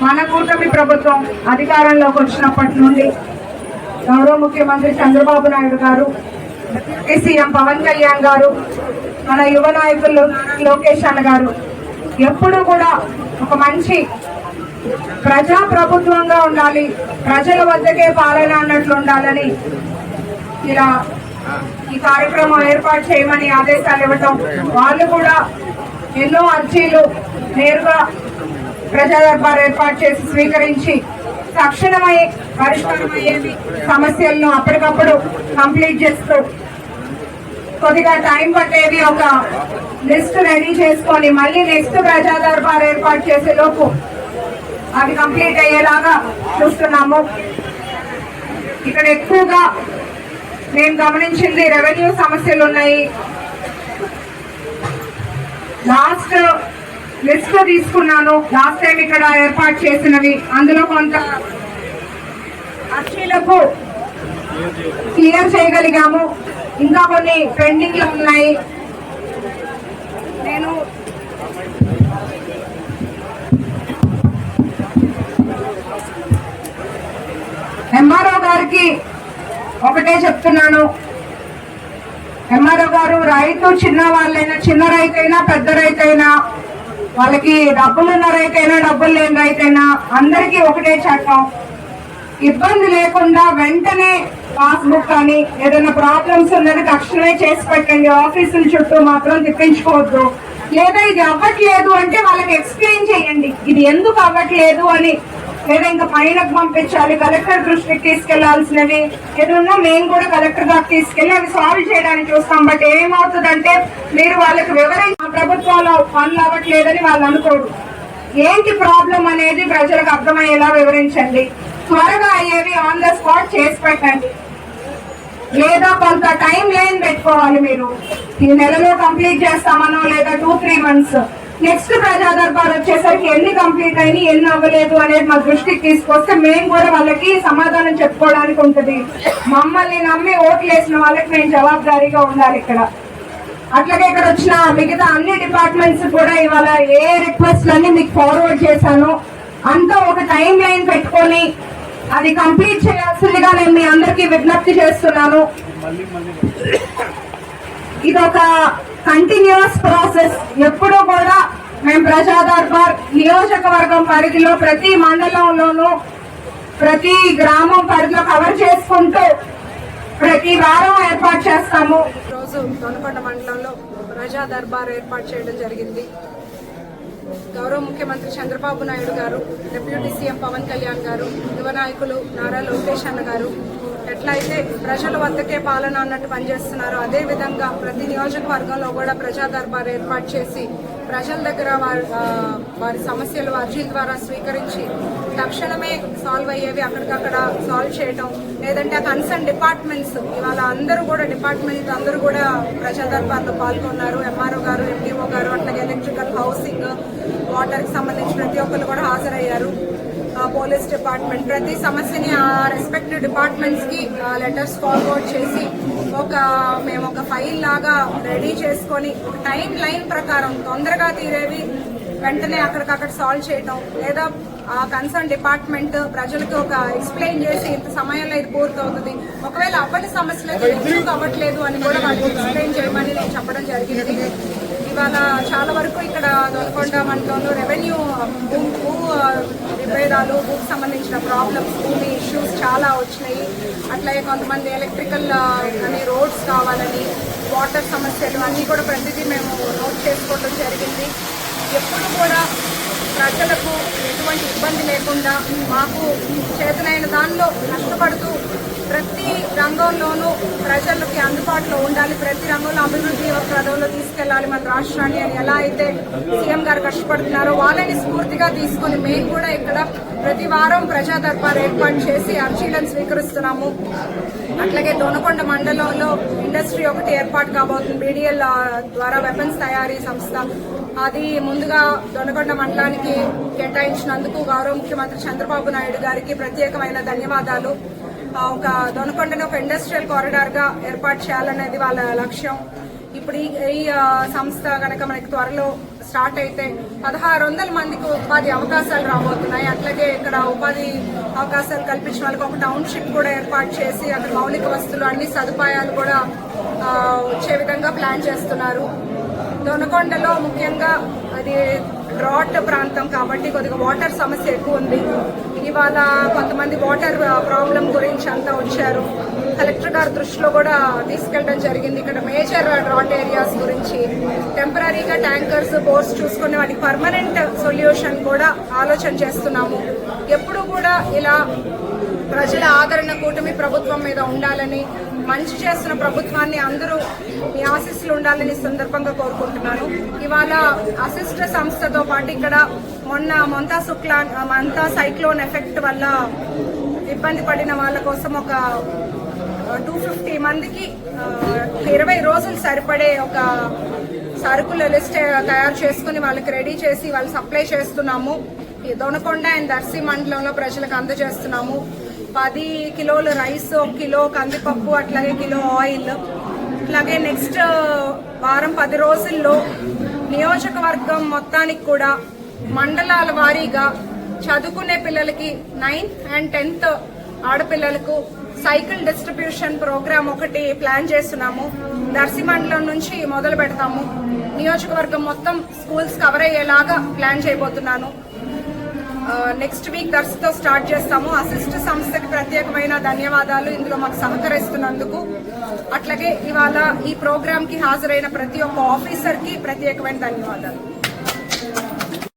మన కూటమి ప్రభుత్వం అధికారంలోకి వచ్చినప్పటి నుండి గౌరవ ముఖ్యమంత్రి చంద్రబాబు నాయుడు గారు సీఎం పవన్ కళ్యాణ్ గారు మన యువ నాయకులు లోకేష్ అన్న గారు ఎప్పుడు కూడా ఒక మంచి ప్రజా ప్రభుత్వంగా ఉండాలి ప్రజల వద్దకే పాలన అన్నట్లు ఉండాలని ఇలా ఈ కార్యక్రమం ఏర్పాటు చేయమని ఆదేశాలు ఇవ్వటం వాళ్ళు కూడా ఎన్నో అర్జీలు నేరుగా ప్రజాదర్బార్ ఏర్పాటు చేసి స్వీకరించి తక్షణమై పరిష్కారమయ్యేవి సమస్యలను అప్పటికప్పుడు కంప్లీట్ చేస్తూ కొద్దిగా టైం పట్టేది ఒక లిస్ట్ రెడీ చేసుకొని మళ్ళీ నెక్స్ట్ ప్రజా దర్బార్ ఏర్పాటు చేసే లోపు అది కంప్లీట్ అయ్యేలాగా చూస్తున్నాము. ఇక్కడ ఎక్కువగా నేను గమనించింది రెవెన్యూ సమస్యలు ఉన్నాయి. లాస్ట్ uh, లిస్ట్ తీసుకున్నాను. లాస్ట్ టైం ఇక్కడ ఏర్పాటు చేసినవి. అందులో కొంత అర్జీలకు క్లియర్ చేయగలిగాము. ఇంకా కొన్ని పెండింగ్లు ఉన్నాయి. నేను ఎంఆర్ఓ గారికి ఒకటే చెప్తున్నాను. ఎంఆర్ఓ గారు రైతు చిన్న వాళ్ళైనా చిన్న రైతైనా పెద్ద రైతైనా వాళ్ళకి డబ్బులు ఉన్న రైతైనా డబ్బులు లేని రైతైనా అందరికీ ఒకటే చట్టం. ఇబ్బంది లేకుండా వెంటనే పాస్బుక్ కానీ ఏదైనా ప్రాబ్లమ్స్ ఉన్నది తక్షణమే చేసి పెట్టండి. ఆఫీసుల చుట్టూ మాత్రం తిప్పించుకోవద్దు. లేదా ఇది అవ్వట్లేదు అంటే వాళ్ళకి ఎక్స్ప్లెయిన్ చేయండి. ఇది ఎందుకు అవ్వట్లేదు అని లేదా ఇంకా పైనకు పంపించాలి కలెక్టర్ దృష్టికి తీసుకెళ్ళాల్సినవి ఏదన్నా మేము కూడా కలెక్టర్ దాకా తీసుకెళ్ళి అవి సాల్వ్ చేయడానికి చూస్తాం. బట్ ఏమవుతుందంటే మీరు వాళ్ళకి వివరించి మా ప్రభుత్వంలో పనులు అవ్వట్లేదని వాళ్ళు అనుకోరు. ఏంటి ప్రాబ్లం అనేది ప్రజలకు అర్థమయ్యేలా వివరించండి. త్వరగా అయ్యేవి ఆన్ ద స్పాట్ చేసి పెట్టండి. లేదా కొంత టైం లైన్ పెట్టుకోవాలి మీరు. ఈ నెలలో కంప్లీట్ చేస్తామనో లేదా టూ త్రీ మంత్స్ నెక్స్ట్ ప్రజా దర్బార్ వచ్చేసరికి ఎన్ని కంప్లీట్ అయినాయి ఎన్ని అవ్వలేదు అనేది మా దృష్టికి తీసుకొస్తే మేము కూడా వాళ్ళకి సమాధానం చెప్పుకోవడానికి ఉంటుంది. మమ్మల్ని నమ్మి ఓట్లు వేసిన వాళ్ళకి మేము జవాబుదారీగా ఉండాలి ఇక్కడ. అట్లాగే ఇక్కడ వచ్చిన మిగతా అన్ని డిపార్ట్మెంట్స్ కూడా ఇవాళ ఏ రిక్వెస్ట్ అన్ని మీకు ఫార్వర్డ్ చేశాను. అంతా ఒక టైం లైన్ పెట్టుకొని అది కంప్లీట్ చేయాల్సిందిగా నేను మీ అందరికీ విజ్ఞప్తి చేస్తున్నాను. ఇది ఒక కంటిన్యూస్ ప్రాసెస్ ఎప్పుడూ కూడా మేము ప్రజా దర్బార్ నియోజకవర్గం పరిధిలో ప్రతి మండలంలోనూ ప్రతి గ్రామం పరిధిలో కవర్ చేసుకుంటూ ప్రతి వారం ఏర్పాటు చేస్తాము. రోజు దొనకొండ మండలంలో ప్రజా దర్బార్ ఏర్పాటు చేయడం జరిగింది. గౌరవ ముఖ్యమంత్రి చంద్రబాబు నాయుడు గారు డిప్యూటీ సీఎం పవన్ కళ్యాణ్ గారు యువ నాయకులు నారా లోకేష్ అన్న గారు ఎట్లయితే ప్రజల వద్దకే పాలన అన్నట్టు పనిచేస్తున్నారో అదే విధంగా ప్రతి నియోజకవర్గంలో కూడా ప్రజా దర్బార్ ఏర్పాటు చేసి ప్రజల దగ్గర వారి వారి సమస్యలు అర్జీల ద్వారా స్వీకరించి తక్షణమే సాల్వ్ అయ్యేవి అక్కడికక్కడ సాల్వ్ చేయటం లేదంటే ఆ కన్సర్న్ డిపార్ట్మెంట్స్ ఇవాళ అందరూ కూడా డిపార్ట్మెంట్ అందరూ కూడా ప్రజా దర్బార్లో పాల్గొన్నారు. ఎంఆర్ఓ గారు ఎండిఓ గారు అట్లాగే ఎలక్ట్రికల్ హౌసింగ్ వాటర్కి సంబంధించి ప్రతి ఒక్కరు కూడా హాజరయ్యారు. పోలీస్ డిపార్ట్మెంట్ ప్రతి సమస్యని ఆ రెస్పెక్టివ్ డిపార్ట్మెంట్స్కి లెటర్స్ ఫార్వర్డ్ చేసి ఒక మేము ఒక ఫైల్ లాగా రెడీ చేసుకొని ఒక టైం లైన్ ప్రకారం తొందరగా తీరేవి వెంటనే అక్కడికక్కడ సాల్వ్ చేయటం లేదా ఆ కన్సర్న్ డిపార్ట్మెంట్ ప్రజలకు ఒక ఎక్స్ప్లెయిన్ చేసి ఇంత సమయంలో ఇది పూర్తవుతుంది ఒకవేళ అవ్వని సమస్యలు అయితే ఎందుకు అవ్వట్లేదు అని కూడా వాళ్ళకి ఎక్స్ప్లెయిన్ చేయమని నేను చెప్పడం జరిగింది. ఇవాళ చాలా వరకు ఇక్కడ దొరకొండ మండలంలో రెవెన్యూ భూమి విభేదాలు భూకి సంబంధించిన ప్రాబ్లమ్స్ భూమి ఇష్యూస్ చాలా వచ్చినాయి. అట్లాగే కొంతమంది ఎలక్ట్రికల్ అని రోడ్స్ కావాలని వాటర్ సమస్యలు అన్నీ కూడా ప్రతిదీ మేము నోట్ చేసుకోవడం జరిగింది. ఎప్పుడు కూడా ప్రజలకు ఎటువంటి ఇబ్బంది లేకుండా మాకు చేతనైన దానిలో కష్టపడుతూ ప్రతి రంగంలోనూ ప్రజలకి అందుబాటులో ఉండాలి. ప్రతి రంగంలో అభివృద్ధి ప్రదంలో తీసుకెళ్ళాలి మన రాష్ట్రాన్ని అని ఎలా అయితే సీఎం గారు కష్టపడుతున్నారో వాళ్ళని స్ఫూర్తిగా తీసుకుని మేము కూడా ఇక్కడ ప్రతి వారం ప్రజా దర్బార్ ఏర్పాటు చేసి అర్జీలను స్వీకరిస్తున్నాము. అట్లాగే దొనకొండ మండలంలో ఇండస్ట్రీ ఒకటి ఏర్పాటు కాబోతుంది. బీడీఎల్ ద్వారా వెపన్స్ తయారీ సంస్థ. అది ముందుగా దొనకొండ మండలానికి కేటాయించినందుకు గౌరవ ముఖ్యమంత్రి చంద్రబాబు నాయుడు గారికి ప్రత్యేకమైన ధన్యవాదాలు. ఒక దొనకొండను ఒక ఇండస్ట్రియల్ కారిడార్గా ఏర్పాటు చేయాలనేది వాళ్ళ లక్ష్యం. ఇప్పుడు ఈ సంస్థ కనుక మనకి త్వరలో స్టార్ట్ అయితే పదహారు వందల మందికి ఉపాధి అవకాశాలు రాబోతున్నాయి. అట్లాగే ఇక్కడ ఉపాధి అవకాశాలు కల్పించిన వాళ్ళకి ఒక టౌన్షిప్ కూడా ఏర్పాటు చేసి అక్కడ మౌలిక వస్తువులు అన్ని సదుపాయాలు కూడా వచ్చే విధంగా ప్లాన్ చేస్తున్నారు. దొనకొండలో ముఖ్యంగా అది డ్రాట్ ప్రాంతం కాబట్టి కొద్దిగా వాటర్ సమస్య ఎక్కువ ఉంది. ఇవాళ కొంతమంది వాటర్ ప్రాబ్లం గురించి అంతా వచ్చారు. కలెక్టర్ గారి దృష్టిలో కూడా తీసుకెళ్ళడం జరిగింది. ఇక్కడ మేజర్ డ్రాట్ ఏరియాస్ గురించి. టెంపరీగా ట్యాంకర్స్ బోర్స్ చూసుకుని వాటికి పర్మనెంట్ సొల్యూషన్ కూడా ఆలోచన చేస్తున్నాము. ఎప్పుడు కూడా ఇలా ప్రజల ఆదరణ కూటమి ప్రభుత్వం మీద ఉండాలని మంచి చేస్తున్న ప్రభుత్వాన్ని అందరూ మీ ఆశీస్సులు ఉండాలని సందర్భంగా కోరుకుంటున్నాను. ఇవాళ అసిస్ట సంస్థతో పాటు ఇక్కడ మొన్న మొంతా శుక్లా మంతా సైక్లోన్ ఎఫెక్ట్ వల్ల ఇబ్బంది పడిన వాళ్ళ కోసం ఒక టూ ఫిఫ్టీ మందికి ఇరవై రోజులు సరిపడే ఒక సరుకుల లిస్ట్ తయారు చేసుకుని వాళ్ళకి రెడీ చేసి వాళ్ళు సప్లై చేస్తున్నాము. ఈ దొనకొండ అండ్ దర్శి మండలంలో ప్రజలకు అందజేస్తున్నాము. పది కిలోలు రైస్ ఒక కిలో కందిపప్పు అట్లాగే కిలో ఆయిల్. అట్లాగే నెక్స్ట్ వారం పది రోజుల్లో నియోజకవర్గం మొత్తానికి కూడా మండలాల వారీగా చదువుకునే పిల్లలకి నైన్త్ అండ్ టెన్త్ ఆడపిల్లలకు సైకిల్ డిస్ట్రిబ్యూషన్ ప్రోగ్రామ్ ఒకటి ప్లాన్ చేస్తున్నాము. దర్శి మండలం నుంచి మొదలు పెడతాము. నియోజకవర్గం మొత్తం స్కూల్స్ కవర్ అయ్యేలాగా ప్లాన్ చేయబోతున్నాను. నెక్స్ట్ వీక్ దర్శతో స్టార్ట్ చేస్తాము. అసిస్ట్ సంస్థకి ప్రత్యేకమైన ధన్యవాదాలు ఇందులో మాకు సహకరిస్తున్నందుకు. అట్లాగే ఇవాళ ఈ ప్రోగ్రామ్కి హాజరైన ప్రతి ఒక్క ఆఫీసర్కి ప్రత్యేకమైన ధన్యవాదాలు.